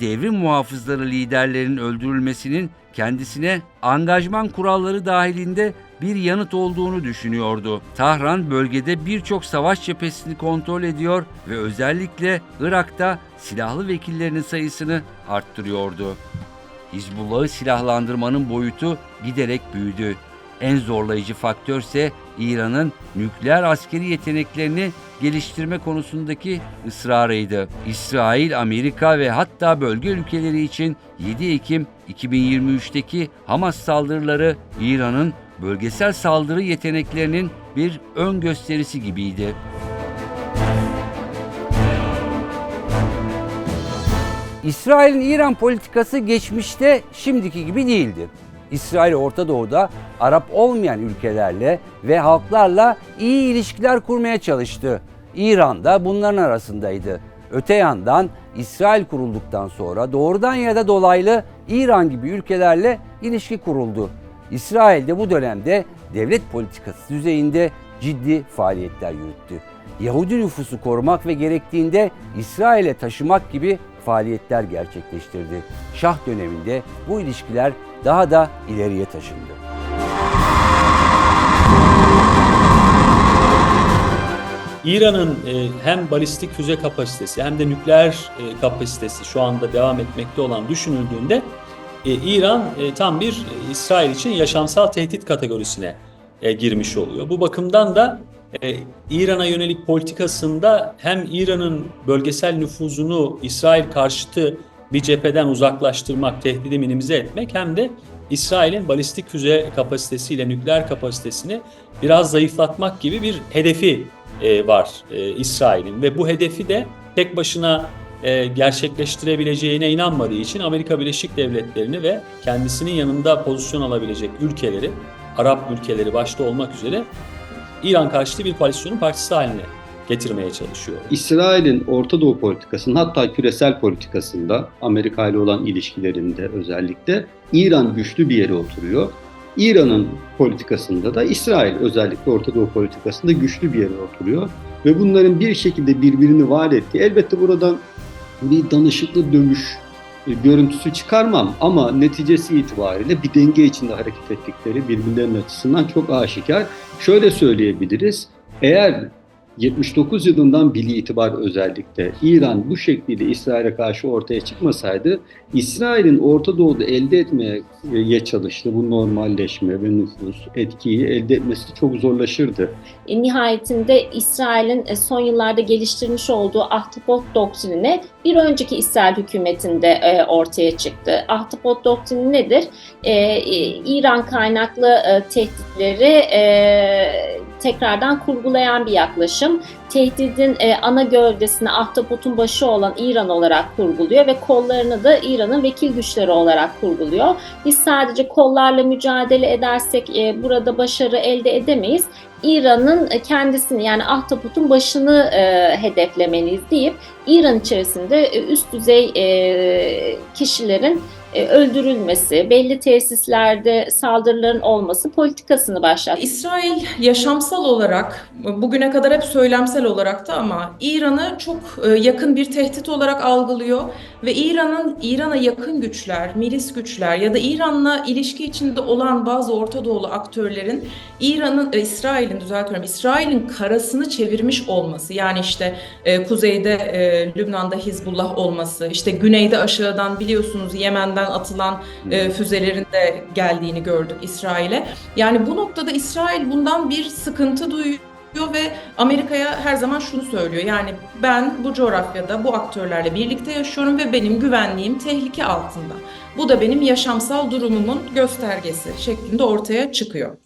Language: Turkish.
devrim muhafızları liderlerin öldürülmesinin kendisine angajman kuralları dahilinde bir yanıt olduğunu düşünüyordu. Tahran bölgede birçok savaş cephesini kontrol ediyor ve özellikle Irak'ta silahlı vekillerinin sayısını arttırıyordu. Hizbullah'ı silahlandırmanın boyutu giderek büyüdü. En zorlayıcı faktör ise İran'ın nükleer askeri yeteneklerini geliştirme konusundaki ısrarıydı. İsrail, Amerika ve hatta bölge ülkeleri için 7 Ekim 2023'teki Hamas saldırıları İran'ın bölgesel saldırı yeteneklerinin bir ön gösterisi gibiydi. İsrail'in İran politikası geçmişte şimdiki gibi değildi. İsrail Orta Doğu'da Arap olmayan ülkelerle ve halklarla iyi ilişkiler kurmaya çalıştı. İran da bunların arasındaydı. Öte yandan İsrail kurulduktan sonra doğrudan ya da dolaylı İran gibi ülkelerle ilişki kuruldu. İsrail de bu dönemde devlet politikası düzeyinde ciddi faaliyetler yürüttü. Yahudi nüfusu korumak ve gerektiğinde İsrail'e taşımak gibi faaliyetler gerçekleştirdi. Şah döneminde bu ilişkiler daha da ileriye taşındı. İran'ın e, hem balistik füze kapasitesi hem de nükleer e, kapasitesi şu anda devam etmekte olan düşünüldüğünde e, İran tam bir İsrail için yaşamsal tehdit kategorisine girmiş oluyor. Bu bakımdan da e, İran'a yönelik politikasında hem İran'ın bölgesel nüfuzunu İsrail karşıtı bir cepheden uzaklaştırmak, tehdidi minimize etmek hem de İsrail'in balistik füze kapasitesiyle nükleer kapasitesini biraz zayıflatmak gibi bir hedefi e, var e, İsrail'in. Ve bu hedefi de tek başına e, gerçekleştirebileceğine inanmadığı için Amerika Birleşik Devletleri'ni ve kendisinin yanında pozisyon alabilecek ülkeleri, Arap ülkeleri başta olmak üzere İran karşıtı bir koalisyonun partisi haline getirmeye çalışıyor. İsrail'in Orta Doğu politikasının hatta küresel politikasında Amerika ile olan ilişkilerinde özellikle İran güçlü bir yere oturuyor. İran'ın politikasında da İsrail özellikle Orta Doğu politikasında güçlü bir yere oturuyor. Ve bunların bir şekilde birbirini var ettiği elbette buradan bir danışıklı dövüş görüntüsü çıkarmam ama neticesi itibariyle bir denge içinde hareket ettikleri birbirlerinin açısından çok aşikar. Şöyle söyleyebiliriz. Eğer 79 yılından bili itibar özellikle İran bu şekliyle İsrail'e karşı ortaya çıkmasaydı İsrail'in Orta Doğu'da elde etmeye çalıştığı bu normalleşme ve nüfus etkiyi elde etmesi çok zorlaşırdı. E, nihayetinde İsrail'in e, son yıllarda geliştirmiş olduğu Ahtapot doktrini bir önceki İsrail hükümetinde e, ortaya çıktı. Ahtapot doktrini nedir? E, e, İran kaynaklı e, tehditleri e, tekrardan kurgulayan bir yaklaşım. Tehdidin e, ana gövdesini Ahtapot'un başı olan İran olarak kurguluyor ve kollarını da İran'ın vekil güçleri olarak kurguluyor. Biz sadece kollarla mücadele edersek e, burada başarı elde edemeyiz. İran'ın kendisini yani Ahtapot'un başını e, hedeflemeliyiz deyip İran içerisinde e, üst düzey e, kişilerin e, öldürülmesi, belli tesislerde saldırıların olması politikasını başlattı. İsrail yaşamsal olarak, bugüne kadar hep söylemsel olarak da ama İran'ı çok e, yakın bir tehdit olarak algılıyor ve İran'ın İran'a yakın güçler, milis güçler ya da İran'la ilişki içinde olan bazı Orta Doğulu aktörlerin İran'ın, e, İsrail'in düzeltiyorum, İsrail'in karasını çevirmiş olması yani işte e, kuzeyde e, Lübnan'da Hizbullah olması, işte güneyde aşağıdan biliyorsunuz Yemen'den atılan e, füzelerin de geldiğini gördük İsrail'e. Yani bu noktada İsrail bundan bir sıkıntı duyuyor ve Amerika'ya her zaman şunu söylüyor. Yani ben bu coğrafyada bu aktörlerle birlikte yaşıyorum ve benim güvenliğim tehlike altında. Bu da benim yaşamsal durumumun göstergesi şeklinde ortaya çıkıyor.